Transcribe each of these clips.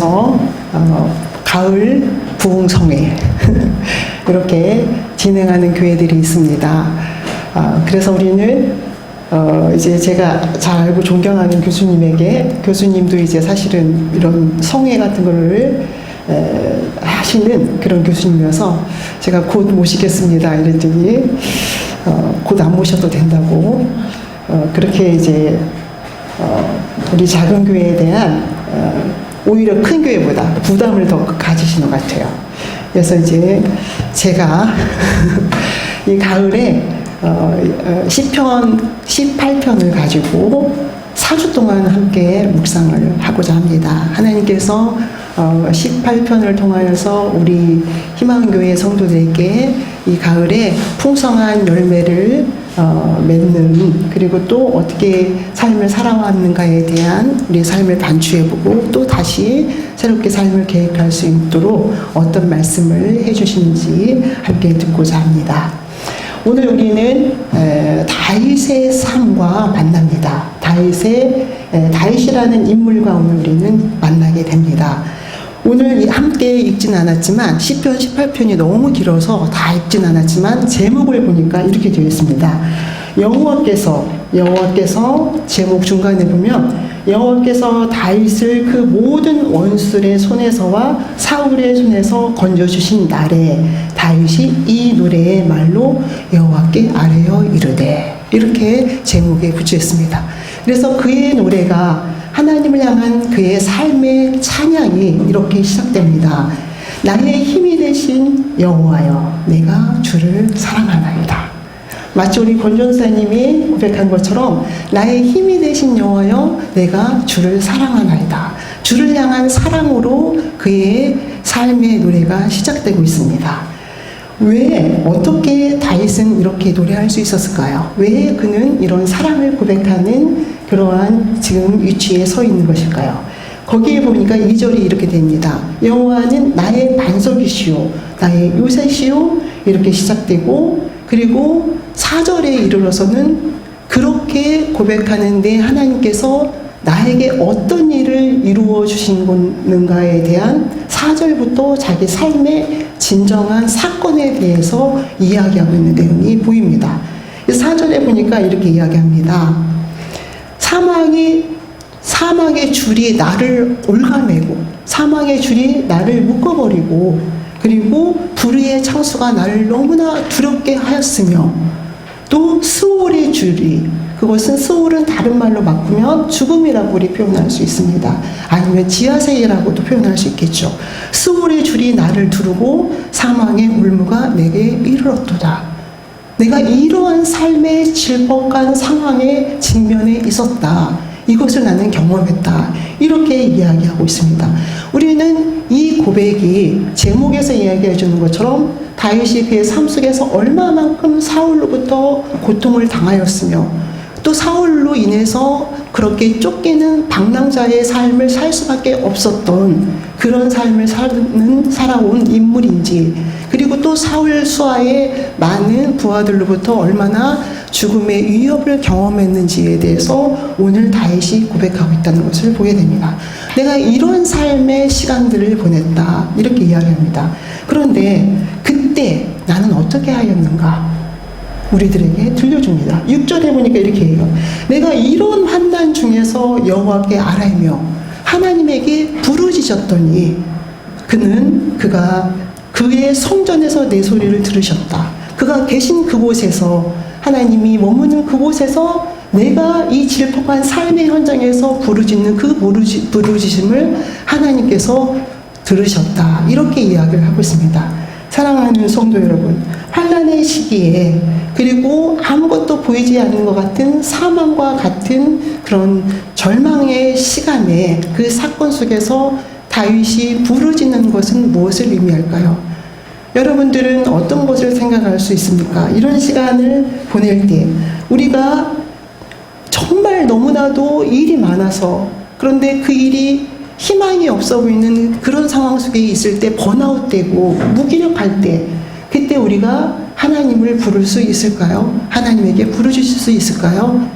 하면서 어, 가을 부흥성회 이렇게 진행하는 교회들이 있습니다. 아, 그래서 우리는 어, 이제 제가 잘 알고 존경하는 교수님에게 교수님도 이제 사실은 이런 성회 같은 거를 에, 하시는 그런 교수님이어서 제가 곧 모시겠습니다. 이랬더니 어, 곧 안 모셔도 된다고. 어, 그렇게 이제 어, 우리 작은 교회에 대한 어, 오히려 큰 교회보다 부담을 더 가지시는 것 같아요. 그래서 이제 제가 이 가을에 어, 어, 시편 18편을 가지고 4주 동안 함께 묵상을 하고자 합니다. 하나님께서 어, 18편을 통하여서 우리 희망교회 성도들에게 이 가을에 풍성한 열매를 어, 맺는 그리고 또 어떻게 삶을 살아왔는가에 대한 우리 삶을 반추해보고 또 다시 새롭게 삶을 계획할 수 있도록 어떤 말씀을 해주시는지 함께 듣고자 합니다. 오늘 우리는 에, 다윗의 삶과 만납니다. 다윗의 에, 다윗이라는 인물과 오늘 우리는 만나게 됩니다. 오늘 이- 함께 읽진 않았지만 10편, 18편이 너무 길어서 다 읽진 않았지만 제목을 보니까 이렇게 되어 있습니다. 여호와께서 여호와께서 제목 중간에 보면 여호와께서 다윗을 그 모든 원수의 손에서와 사울의 손에서 건져 주신 날에 다윗이 이 노래의 말로 여호와께 아뢰어 이르되 이렇게 제목에 붙였습니다. 그래서 그의 노래가 하나님을 향한 그의 삶의 찬양이 이렇게 시작됩니다. 나의 힘이 되신 여호와여 내가 주를 사랑하나이다. 마치 우리 권전사님이 고백한 것처럼 나의 힘이 되신 여호와여 내가 주를 사랑하나이다. 주를 향한 사랑으로 그의 삶의 노래가 시작되고 있습니다. 왜 어떻게 다윗은 이렇게 노래할 수 있었을까요? 왜 그는 이런 사랑을 고백하는 그러한 지금 위치에 서 있는 것일까요? 거기에 보니까 2절이 이렇게 됩니다. 여호와는 나의 반석이시오, 나의 요새시오 이렇게 시작되고 그리고 4절에 이르러서는 그렇게 고백하는데 하나님께서 나에게 어떤 일을 이루어 주시는가에 대한 4절부터 자기 삶의 진정한 사건에 대해서 이야기하고 있는 내용이 보입니다. 4절에 보니까 이렇게 이야기합니다. 사망이 사망의 줄이 나를 올가매고 사망의 줄이 나를 묶어버리고 그리고 불의의 창수가 나를 너무나 두렵게 하였으며 또 스올의 줄이 그것은 스올은 다른 말로 바꾸면 죽음이라고 우리 표현할 수 있습니다. 아니면 지하세이라고도 표현할 수 있겠죠. 스올의 줄이 나를 두르고 사망의 울무가 내게 이르렀도다. 내가 이러한 삶의 질퍽한 상황에 직면해 있었다. 이것을 나는 경험했다. 이렇게 이야기하고 있습니다. 우리는 이 고백이 제목에서 이야기해 주는 것처럼 다윗이 그의 삶 속에서 얼마만큼 사울로부터 고통을 당하였으며 또 사울로 인해서 그렇게 쫓기는 방랑자의 삶을 살 수밖에 없었던 그런 삶을 사는 살아온 인물인지 그리고 또 사울 수하의 많은 부하들로부터 얼마나 죽음의 위협을 경험했는지에 대해서 오늘 다윗이 고백하고 있다는 것을 보게 됩니다. 내가 이런 삶의 시간들을 보냈다 이렇게 이야기합니다. 그런데 그때 나는 어떻게 하였는가? 우리들에게 들려줍니다. 6절에 보니까 이렇게 해요. 내가 이런 환난 중에서 여호와께 아뢰며 하나님에게 부르짖었더니 그는 그가 그의 성전에서 내 소리를 들으셨다. 그가 계신 그곳에서 하나님이 머무는 그곳에서 내가 이 질퍽한 삶의 현장에서 부르짖는 그 부르짖, 부르짖음을 하나님께서 들으셨다. 이렇게 이야기를 하고 있습니다. 사랑하는 성도 여러분, 환란의 시기에 그리고 아무것도 보이지 않는 것 같은 사망과 같은 그런 절망의 시간에 그 사건 속에서 다윗이 부르짖는 것은 무엇을 의미할까요? 여러분들은 어떤 것을 생각할 수 있습니까? 이런 시간을 보낼 때 우리가 정말 너무나도 일이 많아서 그런데 그 일이 희망이 없어 보이는 그런 상황 속에 있을 때 번아웃되고 무기력할 때 그때 우리가 하나님을 부를 수 있을까요? 하나님에게 부르주실 수 있을까요?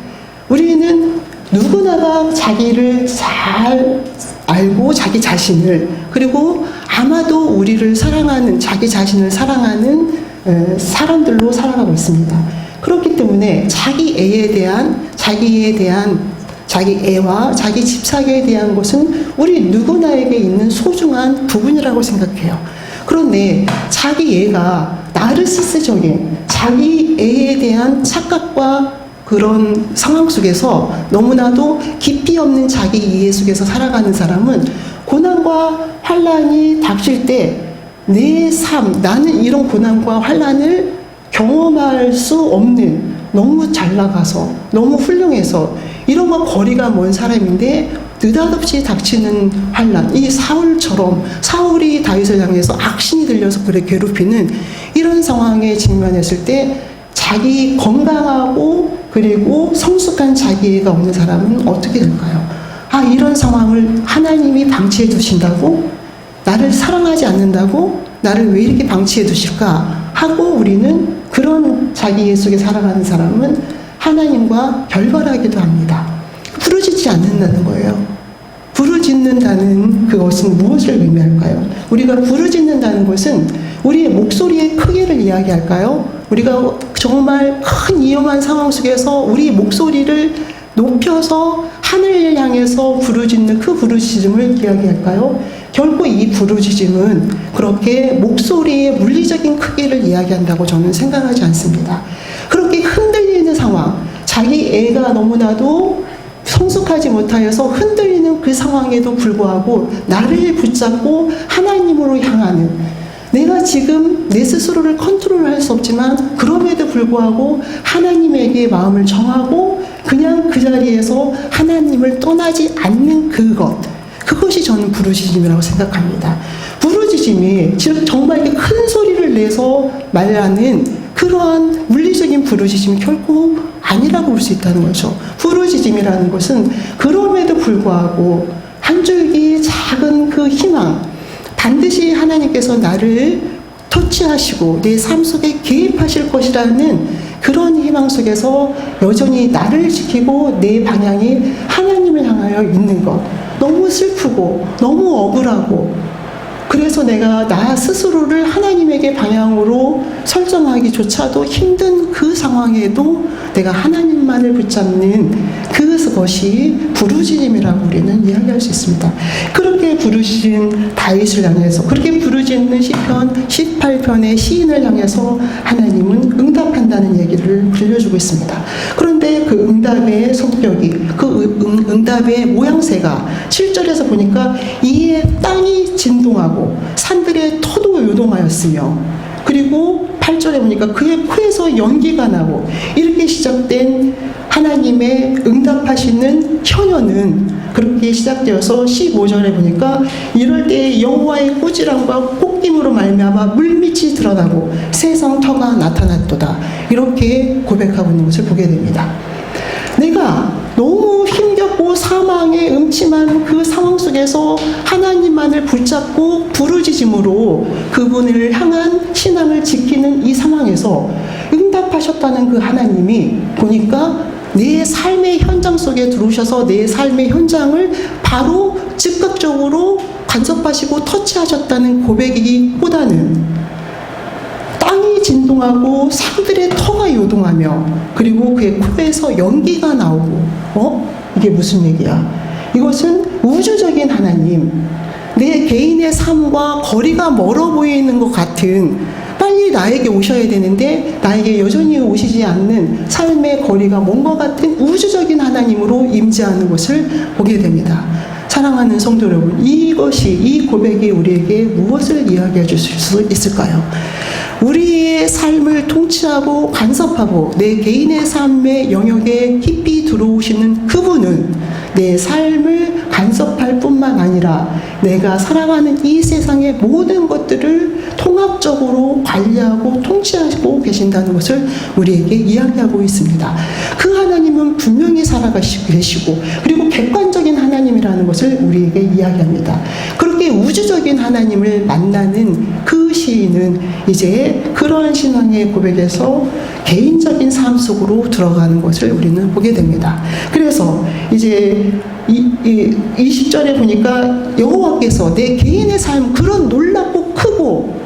우리는 누구나가 자기를 잘 알고 자기 자신을 그리고 아마도 우리를 사랑하는 자기 자신을 사랑하는 에, 사람들로 살아가고 있습니다. 그렇기 때문에 자기 애에 대한 자기에 대한 자기 애와 자기 집사에게 대한 것은 우리 누구나에게 있는 소중한 부분이라고 생각해요. 그런데 자기 애가 나르시스적인 자기 애에 대한 착각과 그런 상황 속에서 너무나도 깊이 없는 자기 이해 속에서 살아가는 사람은 고난과 환란이 닥칠 때 내 삶, 나는 이런 고난과 환란을 경험할 수 없는 너무 잘 나가서 너무 훌륭해서 이런 거 거리가 먼 사람인데 느닷없이 닥치는 환란 이 사울처럼 사울이 다윗을 향해서 악신이 들려서 그를 괴롭히는 이런 상황에 직면했을 때 자기 건강하고 그리고 성숙한 자기애가 없는 사람은 어떻게 될까요? 아 이런 상황을 하나님이 방치해 두신다고? 나를 사랑하지 않는다고? 나를 왜 이렇게 방치해 두실까? 하고 우리는 그런 자기애 속에 살아가는 사람은 하나님과 결별하기도 합니다. 부르짖지 않는다는 거예요. 부르짖는다는 그것은 무엇을 의미할까요? 우리가 부르짖는다는 것은 우리의 목소리의 크기를 이야기할까요? 우리가 정말 큰 위험한 상황 속에서 우리 목소리를 높여서 하늘을 향해서 부르짖는 그 부르짖음을 이야기할까요? 결코 이 부르짖음은 그렇게 목소리의 물리적인 크기를 이야기한다고 저는 생각하지 않습니다. 흔들리는 상황, 자기 애가 너무나도 성숙하지 못하여서 흔들리는 그 상황에도 불구하고 나를 붙잡고 하나님으로 향하는 내가 지금 내 스스로를 컨트롤할 수 없지만 그럼에도 불구하고 하나님에게 마음을 정하고 그냥 그 자리에서 하나님을 떠나지 않는 그것 그것이 저는 부르짖음이라고 생각합니다. 부르짖음이 즉 정말 큰 소리를 내서 말하는 그러한 물리적인 부르짖음이 결코 아니라고 볼 수 있다는 거죠. 부르짖음이라는 것은 그럼에도 불구하고 한 줄기 작은 그 희망, 반드시 하나님께서 나를 터치하시고 내 삶 속에 개입하실 것이라는 그런 희망 속에서 여전히 나를 지키고 내 방향이 하나님을 향하여 있는 것. 너무 슬프고 너무 억울하고 그래서 내가 나 스스로를 하나님에게 방향으로 설정하기조차도 힘든 그 상황에도 내가 하나님만을 붙잡는 그것이 부르짖음이라고 우리는 이야기할 수 있습니다. 그렇게 부르짖은 다윗을 향해서 그렇게 부르짖는 시편 18편의 시인을 향해서 하나님은 응답한다는 얘기를 들려주고 있습니다. 그런데 그 응답의 성격이 그 응, 응답의 모양새가 7절에서 보니까 이에 땅이 진동하고 산들의 터도 요동하였으며 그리고 8절에 보니까 그의 코에서 연기가 나고 이렇게 시작된 하나님의 응답하시는 현현은 그렇게 시작되어서 15절에 보니까 이럴 때 여호와의 꾸지람과 꽃김으로 말미암아 물밑이 드러나고 세상 터가 나타났도다 이렇게 고백하고 있는 것을 보게 됩니다. 내가 너무 힘겹고 사망의 음침한 그 상황 속에서 하나님만을 붙잡고 부르짖음으로 그분을 향한 신앙을 지키는 이 상황에서 응답하셨다는 그 하나님이 보니까 내 삶의 현장 속에 들어오셔서 내 삶의 현장을 바로 즉각적으로 간섭하시고 터치하셨다는 고백이보다는 땅이 진동하고 산들의 터가 요동하며 그리고 그의 코에서 연기가 나오고 어? 이게 무슨 얘기야? 이것은 우주적인 하나님 내 개인의 삶과 거리가 멀어 보이는 것 같은 빨리 나에게 오셔야 되는데 나에게 여전히 오시지 않는 삶의 거리가 먼 것 같은 우주적인 하나님으로 임재하는 것을 보게 됩니다. 사랑하는 성도 여러분, 이것이 이 고백이 우리에게 무엇을 이야기해 줄수 있을까요? 우리의 삶을 통치하고 간섭하고 내 개인의 삶의 영역에 깊이 들어오시는 그분은 내 삶을 간섭할 뿐만 아니라 내가 살아가는 이 세상의 모든 것들을 통합적으로 관리하고 통치하고 계신다는 것을 우리에게 이야기하고 있습니다. 그 하나님은 분명히 살아가시고 계시고 그리고 객관적인 하나님이라는 것을 우리에게 이야기합니다. 그렇게 우주적인 하나님을 만나는 그 시인은 이제 그러한 신앙의 고백에서 개인적인 삶 속으로 들어가는 것을 우리는 보게 됩니다. 그래서 이제 이, 이 20절에 보니까 여호와께서 내 개인의 삶 그런 놀랍고 크고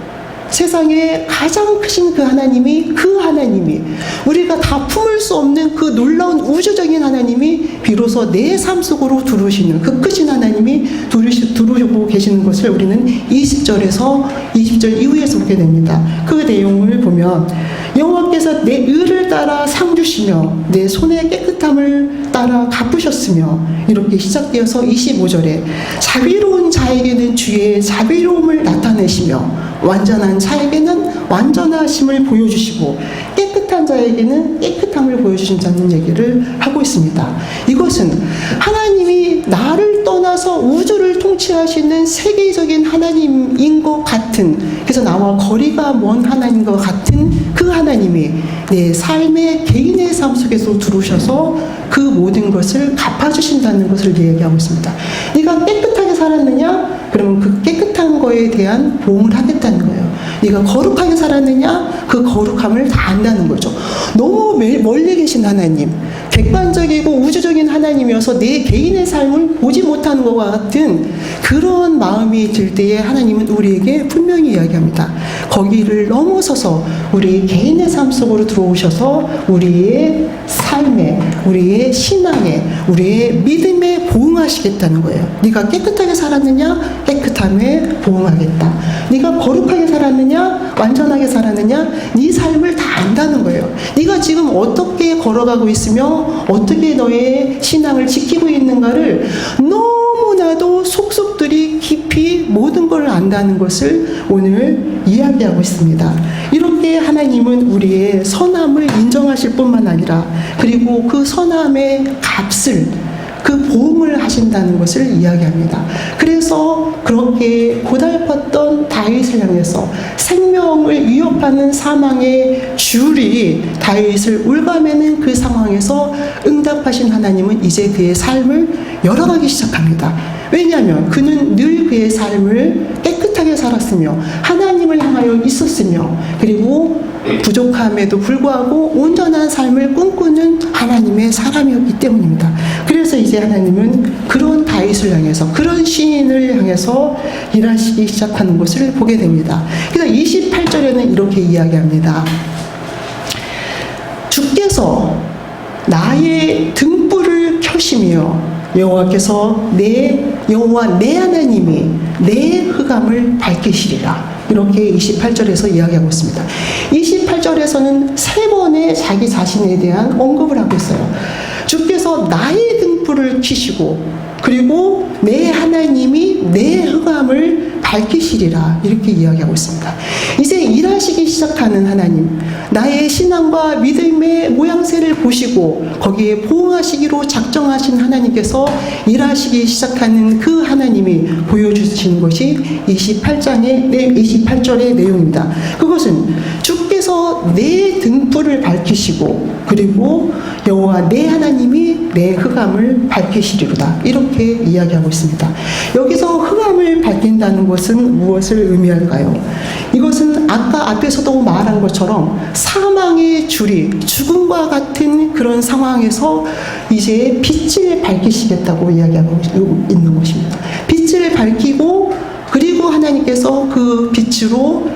세상에 가장 크신 그 하나님이 그 하나님이 우리가 다 품을 수 없는 그 놀라운 우주적인 하나님이 비로소 내 삶 속으로 들어오시는 그 크신 하나님이 들어오고 계시는 것을 우리는 20절에서 20절 이후에서 보게 됩니다. 그 내용을 보면 여호와께서 내 의를 따라 상 주시며 내 손의 깨끗함을 따라 갚으셨으며 이렇게 시작되어서 25절에 자비로운 자에게는 주의 자비로움을 나타내시며 완전한 자에게는 완전하심을 보여주시고 깨끗한 자에게는 깨끗함을 보여주신다는 얘기를 하고 있습니다. 이것은 하나님이 나를 떠나서 우주를 통치하시는 세계적인 하나님인 것 같은 그래서 나와 거리가 먼 하나님과 같은 그 하나님이 내 삶의 개인의 삶 속에서 들어오셔서 그 모든 것을 갚아주신다는 것을 얘기하고 있습니다. 네가 깨끗하게 살았느냐? 그러면 그 깨끗한 거에 대한 보응을 하겠다는 거예요. 네가 거룩하게 살았느냐? 그 거룩함을 다 안다는 거죠. 너무 멜- 멀리 계신 하나님, 객관적이고 우주적인 하나님이어서 내 개인의 삶을 보지 못하는 것과 같은 그런 마음이 들 때에 하나님은 우리에게 분명히 이야기합니다. 거기를 넘어서서 우리 개인의 삶 속으로 들어오셔서 우리의 삶에, 우리의 신앙에, 우리의 믿음에 보응하시겠다는 거예요. 네가 깨끗하게 살았느냐? 깨끗함에 보응하겠다. 네가 거룩하게 살았느냐? 완전하게 살았느냐? 네 삶을 다 안다는 거예요. 네가 지금 어떻게 걸어가고 있으며 어떻게 너의 신앙을 지키고 있는가를 너무나도 속속들이 깊이 모든 걸 안다는 것을 오늘 이야기하고 있습니다. 이렇게 하나님은 우리의 선함을 인정하실 뿐만 아니라 그리고 그 선함의 값을 그 보응을 하신다는 것을 이야기합니다. 그래서 그렇게 고달팠던 다윗을 향해서 생명을 위협하는 사망의 줄이 다윗을 올가매는 그 상황에서 응답하신 하나님은 이제 그의 삶을 열어가기 시작합니다. 왜냐하면 그는 늘 그의 삶을 깨끗하게 살았으며 하나님을 향하여 있었으며 그리고 부족함에도 불구하고 온전한 삶을 꿈꾸는 하나님의 사람이었기 때문입니다. 그래서 이제 하나님은 그런 다윗을 향해서 그런 시인을 향해서 일하시기 시작하는 것을 보게 됩니다. 그래서 28절에는 이렇게 이야기합니다. 주께서 나의 등불을 켜시며 여호와께서 내 여호와 내 하나님이 내 흑암을 밝히시리라. 이렇게 28절에서 이야기하고 있습니다. 28절에서는 세 번의 자기 자신에 대한 언급을 하고 있어요. 주께서 나의 등불을 켜시고 그리고 내 하나님이 내 흑암을 밝히시리라 이렇게 이야기하고 있습니다. 이제 일하시기 시작하는 하나님, 나의 신앙과 믿음의 모양새를 보시고 거기에 보응하시기로 작정하신 하나님께서 일하시기 시작하는 그 하나님이 보여주시는 것이 28장의 28절의 내용입니다. 그것은 주 께서 내 등불을 밝히시고 그리고 여호와 내 하나님이 내 흑암을 밝히시리로다 이렇게 이야기하고 있습니다. 여기서 흑암을 밝힌다는 것은 무엇을 의미할까요? 이것은 아까 앞에서도 말한 것처럼 사망의 줄이 죽음과 같은 그런 상황에서 이제 빛을 밝히시겠다고 이야기하고 있는 것입니다. 빛을 밝히고 그리고 하나님께서 그 빛으로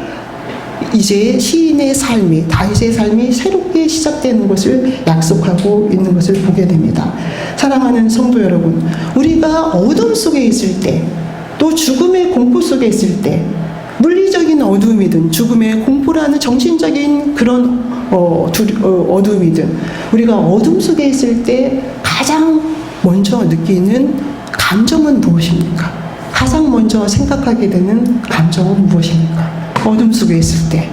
이제 시인의 삶이 다윗의 삶이 새롭게 시작되는 것을 약속하고 있는 것을 보게 됩니다. 사랑하는 성도 여러분, 우리가 어둠 속에 있을 때, 또 죽음의 공포 속에 있을 때, 물리적인 어둠이든 죽음의 공포라는 정신적인 그런 어, 두, 어, 어둠이든 우리가 어둠 속에 있을 때 가장 먼저 느끼는 감정은 무엇입니까? 가장 먼저 생각하게 되는 감정은 무엇입니까? 어둠 속에 있을 때,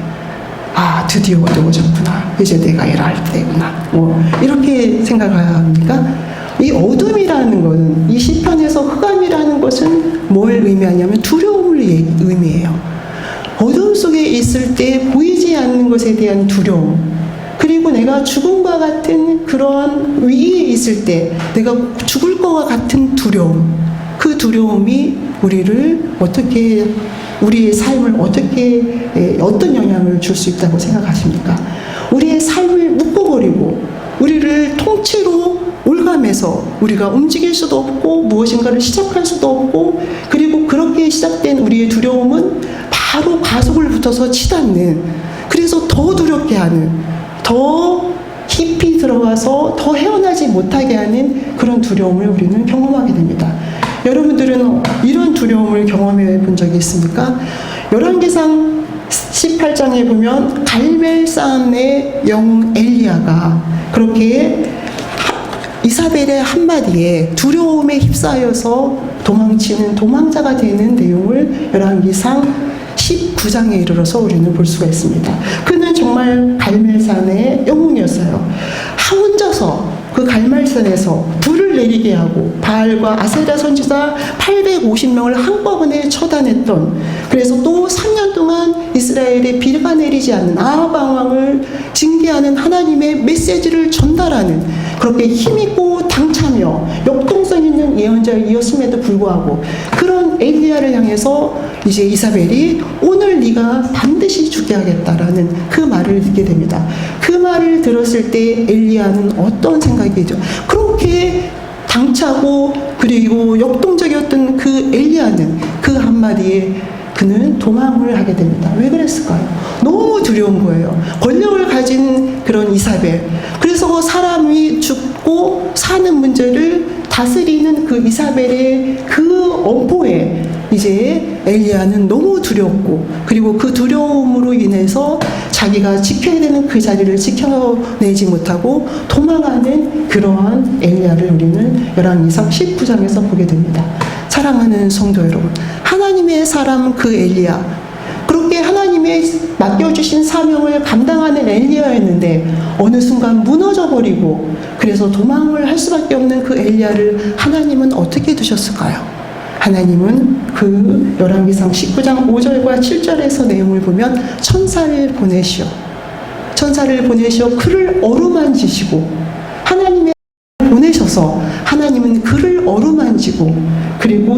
아, 드디어 어두워졌구나. 이제 내가 일할 때구나. 뭐, 이렇게 생각합니까? 이 어둠이라는 것은, 이 시편에서 흑암이라는 것은 뭘 의미하냐면 두려움을 예- 의미해요. 어둠 속에 있을 때 보이지 않는 것에 대한 두려움, 그리고 내가 죽음과 같은 그러한 위기에 있을 때 내가 죽을 것과 같은 두려움, 그 두려움이 우리를 어떻게 우리의 삶을 어떻게 에, 어떤 영향을 줄 수 있다고 생각하십니까? 우리의 삶을 묶어버리고 우리를 통째로 올감해서 우리가 움직일 수도 없고 무엇인가를 시작할 수도 없고 그리고 그렇게 시작된 우리의 두려움은 바로 가속을 붙어서 치닫는 그래서 더 두렵게 하는 더 깊이 들어가서 더 헤어나지 못하게 하는 그런 두려움을 우리는 경험하게 됩니다. 여러분들은 이런 두려움을 경험해 본 적이 있습니까? 열왕기상 18장에 보면 갈멜산의 영웅 엘리야가 그렇게 이사벨의 한마디에 두려움에 휩싸여서 도망치는 도망자가 되는 내용을 열왕기상 19장에 이르러서 우리는 볼 수가 있습니다. 그는 정말 갈멜산의 영웅이었어요. 그 갈멜산에서 불을 내리게 하고 바알과 아세라 선지자 850명을 한꺼번에 처단했던 그래서 또 3년 동안 이스라엘에 비가 내리지 않는 아합 왕을 징계하는 하나님의 메시지를 전달하는 그렇게 힘있고 당차며 역동성 있는 예언자이었음에도 불구하고 그런 엘리야를 향해서 이제 이사벨이 오늘 네가 반드시 죽게 하겠다라는 그 말을 듣게 됩니다. 그 말을 들었을 때 엘리야는 어떤 생각이 죠? 그렇게 당차고 그리고 역동적이었던 그 엘리야는 그 한마디에 그는 도망을 하게 됩니다. 왜 그랬을까요? 너무 두려운 거예요. 권력을 가진 그런 이사벨. 그래서 사람이 죽고 사는 문제를 다스리는 그 이사벨의 그 엄포에 이제 엘리야는 너무 두렵고 그리고 그 두려움으로 인해서 자기가 지켜야 되는 그 자리를 지켜내지 못하고 도망하는 그러한 엘리야를 우리는 열왕기상 19장에서 보게 됩니다. 사랑하는 성도 여러분, 하나님의 사람 그 엘리야 그렇게 하나님의 맡겨주신 사명을 감당하는 엘리야였는데 어느 순간 무너져 버리고 그래서 도망을 할 수밖에 없는 그 엘리야를 하나님은 어떻게 두셨을까요? 하나님은 그 열왕기상 19장 5절과 7절에서 내용을 보면 천사를 보내시오. 천사를 보내시어 그를 어루만지시고 하나님의 보내셔서 하나님은 그를 어루만지고 그리고 또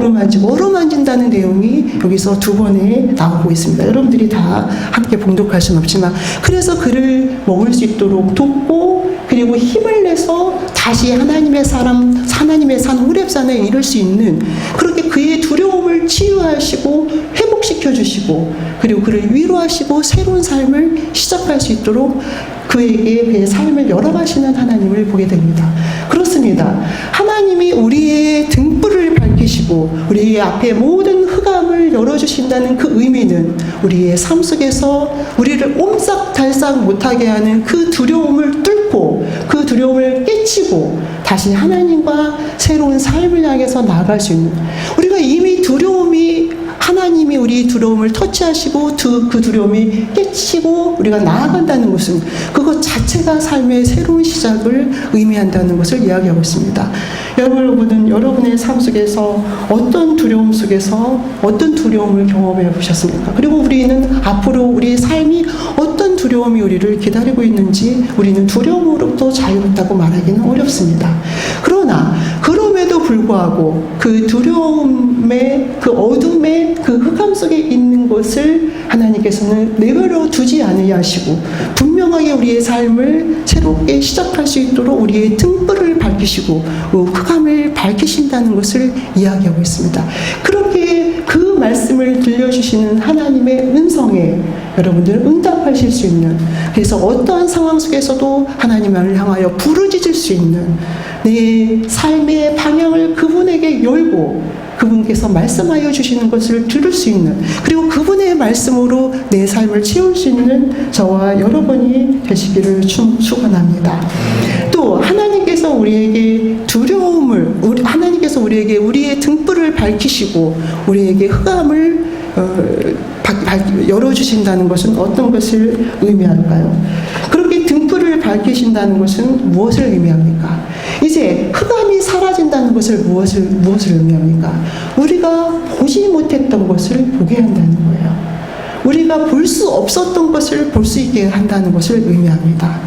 어루만지고 어루만진다는 내용이 여기서 두 번에 나오고 있습니다. 여러분들이 다 함께 봉독할 수는 없지만 그래서 그를 먹을 수 있도록 돕고 그리고 힘을 내서 다시 하나님의 사람 하나님의 산 호렙산에 이를 수 있는 그렇게 그의 두려움을 치유하시고 회복 시켜 주시고 그리고 그를 위로하시고 새로운 삶을 시작할 수 있도록 그에게 그의 삶을 열어가시는 하나님을 보게 됩니다. 그렇습니다. 하나님이 우리의 등불을 밝히시고 우리의 앞에 모든 흑암을 열어주신다는 그 의미는 우리의 삶 속에서 우리를 옴싹달싹 못하게 하는 그 두려움을 뚫고 그 두려움을 깨치고 다시 하나님과 새로운 삶을 향해서 나아갈 수 있는 우리가 이미 두려움이 하나님이 우리 두려움을 터치하시고 두, 그 두려움이 깨치고 우리가 나아간다는 것은 그것 자체가 삶의 새로운 시작을 의미한다는 것을 이야기하고 있습니다. 여러분은 여러분의 삶 속에서 어떤 두려움 속에서 어떤 두려움을 경험해 보셨습니까? 그리고 우리는 앞으로 우리의 삶이 어떤 두려움이 우리를 기다리고 있는지 우리는 두려움으로부터 자유롭다고 말하기는 어렵습니다. 그러나 불구하고 그 두려움의 그 어둠의 그 흑암 속에 있는 것을 하나님께서는 내버려 두지 않으려 하시고 분명하게 우리의 삶을 새롭게 시작할 수 있도록 우리의 등불을 밝히시고 그 흑암을 밝히신다는 것을 이야기하고 있습니다. 그렇게 그 말씀을 들려주시는 하나님의 은성에 여러분들은 응답하실 수 있는 그래서 어떠한 상황 속에서도 하나님을 향하여 부르짖을 수 있는 내 삶의 방향을 그분에게 열고 그분께서 말씀하여 주시는 것을 들을 수 있는 그리고 그분의 말씀으로 내 삶을 채울 수 있는 저와 여러분이 되시기를 축- 축원합니다. 또 하나님께서 우리에게 두려움을 우리, 하나님께서 우리에게 우리의 등불을 밝히시고 우리에게 흑암을 어, 열어주신다는 것은 어떤 것을 의미할까요? 등불을 밝히신다는 것은 무엇을 의미합니까? 이제 흑암이 사라진다는 것을 무엇을 무엇을 의미합니까? 우리가 보지 못했던 것을 보게 한다는 거예요. 우리가 볼 수 없었던 것을 볼 수 있게 한다는 것을 의미합니다.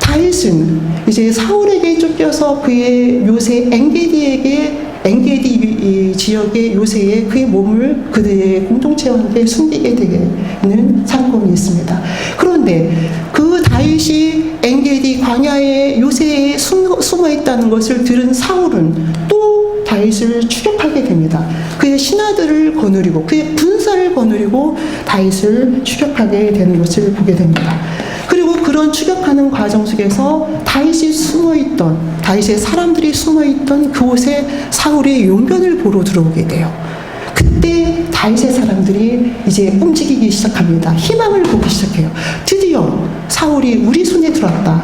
다윗은 이제 사울에게 쫓겨서 그의 요새 엔게디에게 엔게디 이 지역의 요새에 그의 몸을 그들의 공동체와 함께 숨기게 되는 사건이 있습니다. 그런데 그 다윗이 엔게디 광야의 요새에 숨- 숨어 있다는 것을 들은 사울은 또 다윗을 추격하게 됩니다. 그의 신하들을 거느리고 그의 군사를 거느리고 다윗을 추격하게 되는 것을 보게 됩니다. 그리고 그런 추격하는 과정 속에서 다윗이 숨어 있던 다윗의 사람들이 숨어 있던 그곳에 사울의 용변을 보러 들어오게 돼요. 그때 다윗의 사람들이 이제 움직이기 시작합니다. 희망을 보기 시작해요. 드디어 사울이 우리 손에 들어왔다.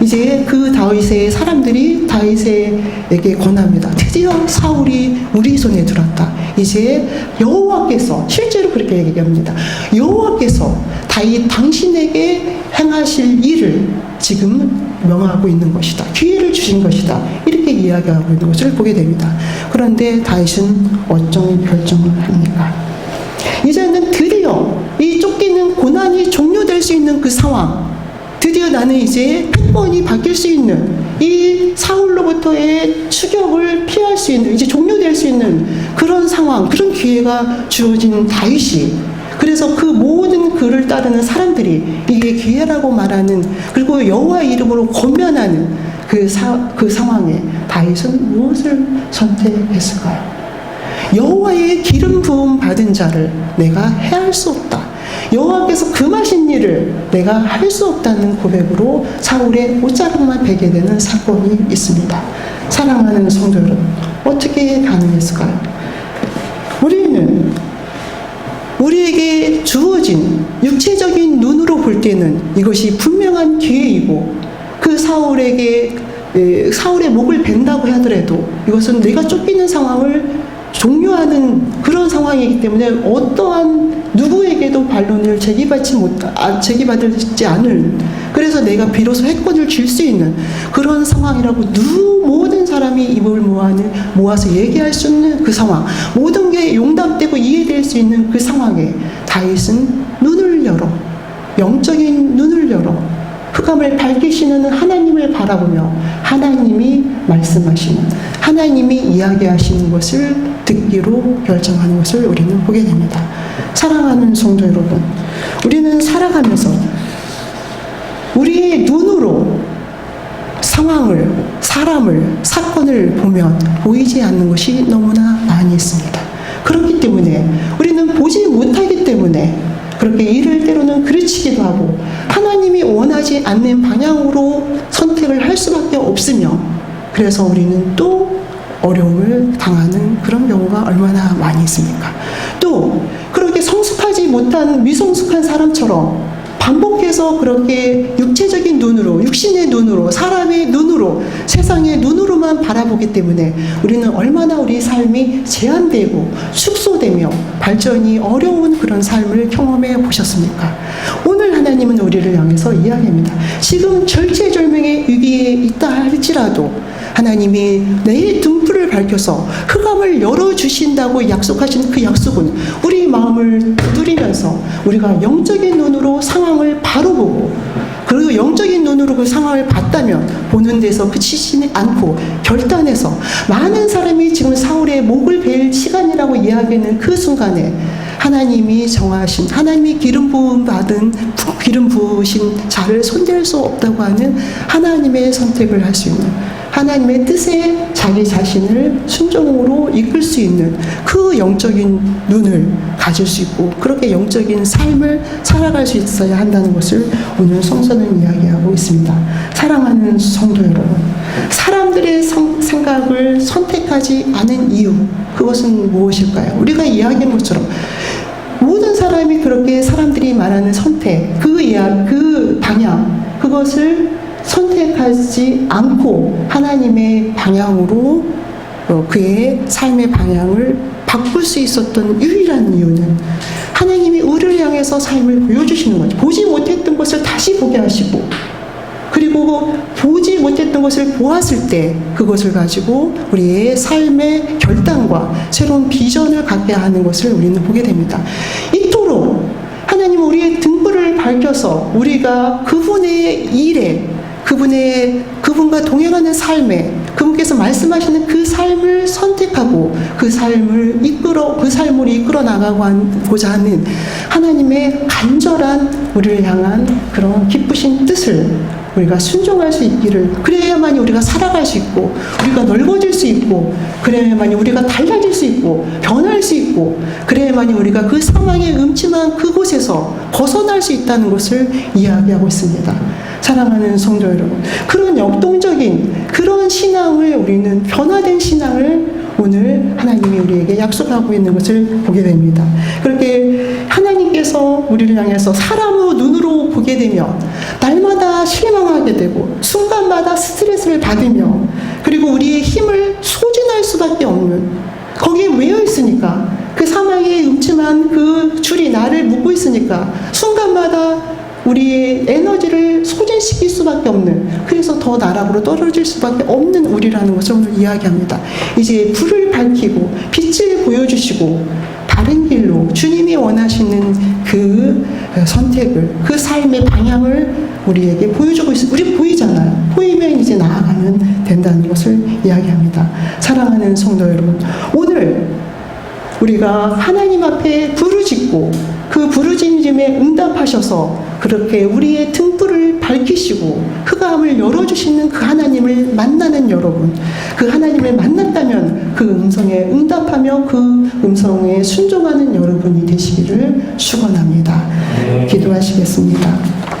이제 그 다윗의 사람들이 다윗에게 권합니다. 드디어 사울이 우리 손에 들었다. 이제 여호와께서 실제로 그렇게 얘기합니다. 여호와께서 다윗 당신에게 행하실 일을 지금 명하고 있는 것이다. 기회를 주신 것이다. 이렇게 이야기하고 있는 것을 보게 됩니다. 그런데 다윗은 어떤 결정을 합니까? 이제는 드디어 이 쫓기는 고난이 종료될 수 있는 그 상황, 드디어 나는 이제 패권이 바뀔 수 있는 이 사울로부터의 추격을 피할 수 있는 이제 종료될 수 있는 그런 상황, 그런 기회가 주어진 다윗이 그래서 그 모든 그를 따르는 사람들이 이게 기회라고 말하는 그리고 여호와 이름으로 권면하는 그, 사, 그 상황에 다윗은 무엇을 선택했을까요? 여호와의 기름 부음 받은 자를 내가 해할 수 없다. 여호와께서 금하신 일을 내가 할 수 없다는 고백으로 사울의 옷자락만 베게 되는 사건이 있습니다. 사랑하는 성도 여러분, 어떻게 가능했을까요? 우리는 우리에게 주어진 육체적인 눈으로 볼 때는 이것이 분명한 기회이고 그 사울에게 에, 사울의 목을 벤다고 하더라도 이것은 내가 쫓기는 상황을 종료하는 그런 상황이기 때문에 어떠한 누구에게도 반론을 제기받지 못, 아, 제기받지 않을 그래서 내가 비로소 해권을 줄수 있는 그런 상황이라고 누 모든 사람이 입을 모아는 모아서 얘기할 수 있는 그 상황 모든 게 용납되고 이해될 수 있는 그 상황에 다윗은 눈을 열어. 영적인 눈을 열어 흑암을 밝히시는 하나님을 바라보며 하나님이 말씀하시는 하나님이 이야기하시는 것을 듣기로 결정하는 것을 우리는 보게 됩니다. 사랑하는 성도 여러분, 우리는 살아가면서 우리의 눈으로 상황을, 사람을, 사건을 보면 보이지 않는 것이 너무나 많이 있습니다. 그렇기 때문에 우리는 보지 못하기 때문에 그렇게 일을 때로는 그르치기도 하고 하나님이 원하지 않는 방향으로 선택을 할 수밖에 없으며 그래서 우리는 또 어려움을 당하는 그런 경우가 얼마나 많이 있습니까? 또 그렇게 성숙하지 못한 미성숙한 사람처럼 반복해서 그렇게 육체적인 눈으로, 육신의 눈으로, 사람의 눈으로, 세상의 눈으로만 바라보기 때문에 우리는 얼마나 우리 삶이 제한되고 축소되며 발전이 어려운 그런 삶을 경험해 보셨습니까? 오늘 하나님은 우리를 향해서 이야기합니다. 지금 절체절명의 위기에 있다 할지라도 하나님이 내 등불을 밝혀서 흑암을 열어주신다고 약속하신 그 약속은 우리 마음을 두드리면서 우리가 영적인 눈으로 상황을 바로 보고 그리고 영적인 눈으로 그 상황을 봤다면 보는 데서 그치지 않고 결단해서 많은 사람이 지금 사울의 목을 베일 시간이라고 이야기하는 그 순간에 하나님이 정하신 하나님이 기름 부음 받은 부- 기름 부으신 자를 손댈 수 없다고 하는 하나님의 선택을 할 수 있는 하나님의 뜻에 자기 자신을 순종으로 이끌 수 있는 그 영적인 눈을 가질 수 있고 그렇게 영적인 삶을 살아갈 수 있어야 한다는 것을 오늘 성서는 이야기하고 있습니다. 사랑하는 성도 여러분, 사람들의 성- 생각을 선택하지 않은 이유 그것은 무엇일까요? 우리가 이야기한 것처럼 모든 사람이 그렇게 사람들이 말하는 선택, 그 이야, 그 방향, 그것을 선택하지 않고 하나님의 방향으로 어, 그의 삶의 방향을 바꿀 수 있었던 유일한 이유는 우리를 향해서 삶을 보여주시는 거죠. 보지 못했던 것을 다시 보게 하시고 그리고 보지 못했던 것을 보았을 때 그것을 가지고 우리의 삶의 결단과 새로운 비전을 갖게 하는 것을 우리는 보게 됩니다. 이토록 하나님은 우리의 등불을 밝혀서 우리가 그분의 일에 그분의 그분과 동행하는 삶에 그분께서 말씀하시는 그 삶을 선택하고 그 삶을 이끌어 그 삶으로 이끌어 나가고자 하는 하나님의 간절한 우리를 향한 그런 기쁘신 뜻을 우리가 순종할 수 있기를 그래야만이 우리가 살아갈 수 있고 우리가 넓어질 수 있고 그래야만이 우리가 달라질 수 있고 변할 수 있고 그래야만이 우리가 그 사망의 음침한 그곳에서 벗어날 수 있다는 것을 이야기하고 있습니다. 사랑하는 성도 여러분, 그런 역동적인 그런 신앙을 우리는 변화된 신앙을 오늘 하나님이 우리에게 약속하고 있는 것을 보게 됩니다. 그렇게 하나님께서 우리를 향해서 사람의 눈으로 보게 되면 날마다 실망하게 되고 순간마다 스트레스를 받으며 그리고 우리의 힘을 소진할 수밖에 없는 거기에 매여 있으니까 그 사망의 음침한 그 줄이 나를 묶고 있으니까 순간마다 우리의 에너지를 소진시킬 수밖에 없는 그래서 더 나락으로 떨어질 수밖에 없는 우리라는 것을 오늘 이야기합니다. 이제 불을 밝히고 빛을 보여주시고 바른 길로 주님이 원하시는 그 선택을 그 삶의 방향을 우리에게 보여주고 있습니다. 우리 보이잖아요. 보이면 이제 나아가면 된다는 것을 이야기합니다. 사랑하는 성도 여러분, 오늘 우리가 하나님 앞에 부르짖고 그 부르짖음에 응답하셔서 그렇게 우리의 등불을 밝히시고 흑암을 열어주시는 그 하나님을 만나는 여러분 그 하나님을 만났다면 그 음성에 응답하며 그 음성에 순종하는 여러분이 되시기를 축원합니다. 기도하시겠습니다.